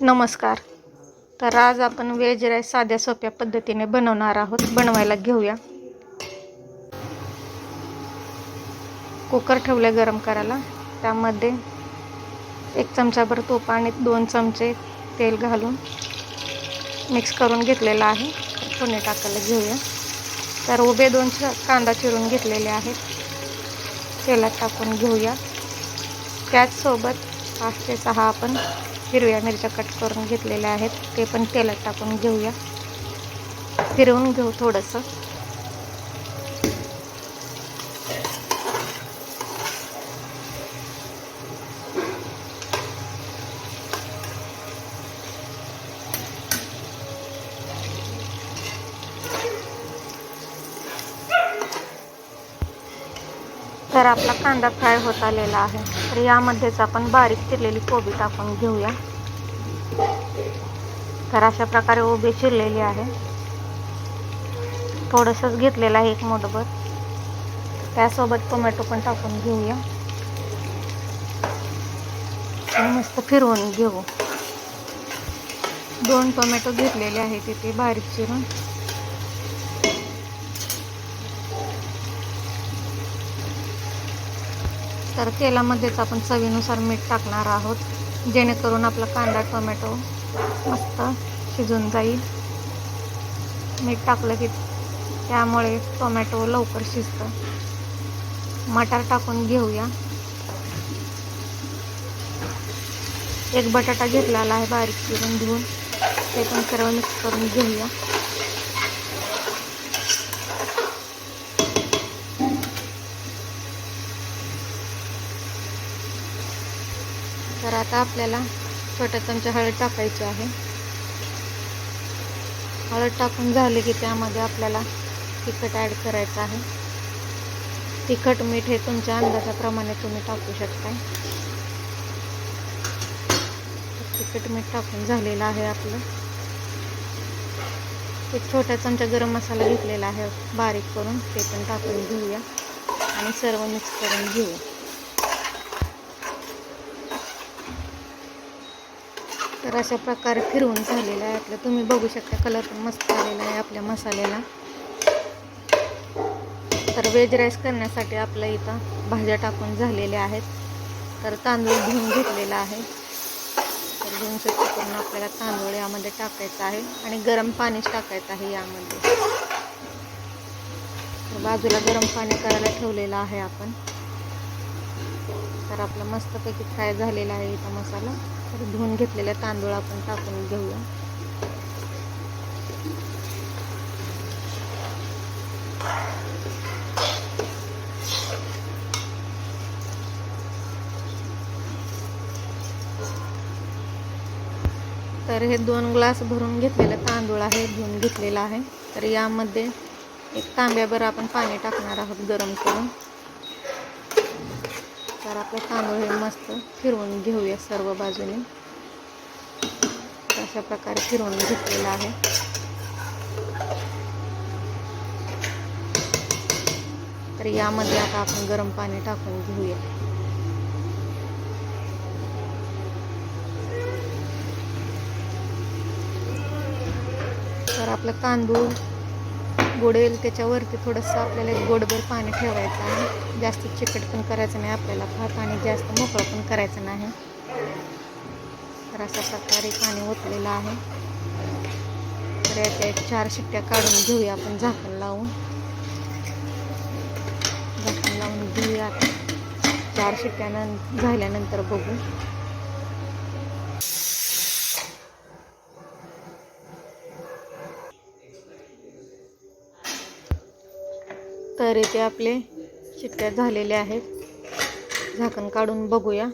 नमस्कार. तर आज आपण व्हेज राईस साध्या सोप्या पद्धतीने बनवणार आहोत. बनवायला घेऊया. कुकर ठेवले गरम करायला. त्यामध्ये एक चमचाभर तूप आणि दोन चमचे तेल घालून मिक्स करून घेतलेलं आहे. पुणे टाकायला घेऊया. तर उभे दोन च कांदा चिरून घेतलेले आहेत. तेलात टाकून घेऊया. त्याचसोबत पाच ते सहा आपण हिरव्या मिरच्या कट करून घेतलेल्या आहेत. ते पण तेलात टाकून घेऊया. फिरवून घेऊ थोडंसं. तर आपला कांदा फ्राय होत आलेला आहे. तर यामध्येच आपण बारीक चिरलेली कोबी टाकून घेऊया. तर अशा प्रकारे उभी चिरलेली आहे. थोडंसंच घेतलेलं आहे एक मोठभर त्यासोबत टोमॅटो पण टाकून घेऊया. मस्त फिरवून घेऊ. दोन टोमॅटो घेतलेले आहेत तिथे बारीक चिरून. तर तेलामध्येच आपण चवीनुसार मीठ टाकणार आहोत. जेणेकरून आपला कांदा टोमॅटो मस्त शिजून जाईल. मीठ टाकलं की त्यामुळे टोमॅटो लवकर शिजतं. मटार टाकून घेऊया. एक बटाटा घेतलेला आहे बारीक चिरून धुवून. ते पण सर्व मिक्स करून घेऊया. तर आता आपल्याला छोट्या चमचा हळद टाकायची आहे. हळद टाकून झाले की त्यामध्ये आपल्याला तिखट ॲड करायचं आहे. तिखट मीठ हे तुमच्या अंदाजाप्रमाणे तुम्ही टाकू शकता तिखट मीठ टाकून झालेलं आहे आपलं. एक छोटा चमचा गरम मसाला घेतलेला आहे. बारीक करून ते पण टाकून घेऊया. आणि सर्व मिक्स करून घेऊया तर अशा प्रकारे फिरवून झालेलं आहे आपलं. तुम्ही बघू शकता कलर पण मस्त आलेला आहे आपल्या मसाल्याला. तर वेज राईस करण्यासाठी आपल्या इथं भाज्या टाकून झालेल्या आहेत. तर तांदूळ धुवून घेतलेला आहे. तर धुवून स्वच्छ करून आपल्याला तांदूळ यामध्ये टाकायचा आहे आणि गरम पाणीच टाकायचं आहे यामध्ये. तर बाजूला गरम पाणी करायला ठेवलेलं आहे आपण. तर आपला मस्तपैकी फ्राय झालेला आहे इथं मसाला. तर धुवून घेतलेले तांदूळ आपण टाकून घेऊया. तर हे दोन ग्लास भरून घेतलेलं तांदूळ आहे धुवून घेतलेलं आहे. तर यामध्ये एक तांब्याभर आपण पाणी टाकणार आहोत गरम करून. तर आपलं तांदूळ हे मस्त फिरवून घेऊया सर्व बाजूने. अशा प्रकारे फिरवून घेतलेलं आहे. तर यामध्ये आता आपण गरम पाणी टाकून घेऊया. तर आपलं तांदूळ बुडेल त्याच्यावरती थोडंसं आपल्याला एक गोडभर पाणी ठेवायचं आहे. जास्त चिकट पण करायचं नाही आपल्याला भात आणि जास्त मोकळं पण करायचं नाही. तर अशा प्रकारे पाणी ओतलेलं आहे. तर याच्या एक चार शिट्ट्या काढून घेऊया आपण झाकण लावून. झाकण लावून घेऊया. चार शिट्ट्यानं झाल्यानंतर बघू. तर इथे आपले शिट्ट्या झालेल्या आहेत. झाकण काढून बघूया.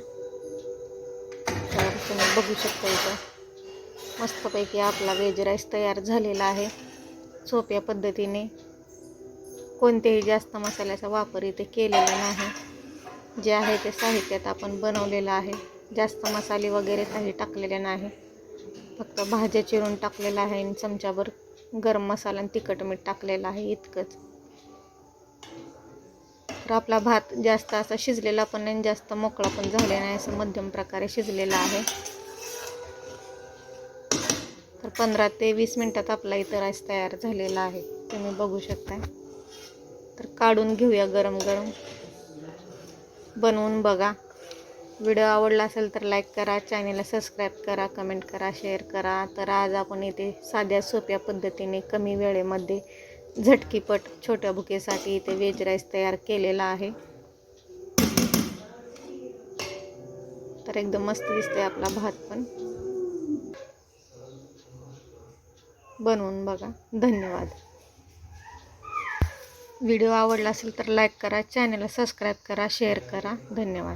तर तुम्ही बघू शकता इथं. मस्तपैकी आपला वेज राईस तयार झालेला आहे. सोप्या पद्धतीने. कोणतेही जास्त मसाल्याचा वापर इथे केलेला नाही. जे आहे ते साहित्यात आपण बनवलेलं आहे. जास्त मसाले वगैरे काही टाकलेले नाही. फक्त भाज्या चिरून टाकलेलं आहे आणि चमच्याभर गरम मसाला आणि तिखट मीठ टाकलेलं आहे इतकंच. तर आपला भात जास्त असा शिजलेला पण नाही जास्त मोकळा पण झालेला नाही असं मध्यम प्रकारे शिजलेला आहे. तर पंधरा ते वीस मिनटात आपला इथं राईस तयार झालेला आहे. तुम्ही बघू शकता तर काढून घेऊया गरम गरम. बनवून बघा. व्हिडिओ आवडला असेल तर लाईक करा चॅनेलला सबस्क्राईब करा कमेंट करा शेअर करा. तर आज आपण इथे साध्या सोप्या पद्धतीने कमी वेळेमध्ये झटकीपट छोट्या भुकेसाठी इथे वेज राईस तयार केलेला आहे. तर एकदम मस्त दिसते आपला भात पण. बनवून बघा. धन्यवाद. व्हिडिओ आवडला असेल तर लाईक करा चॅनलला सबस्क्राईब करा शेअर करा. धन्यवाद.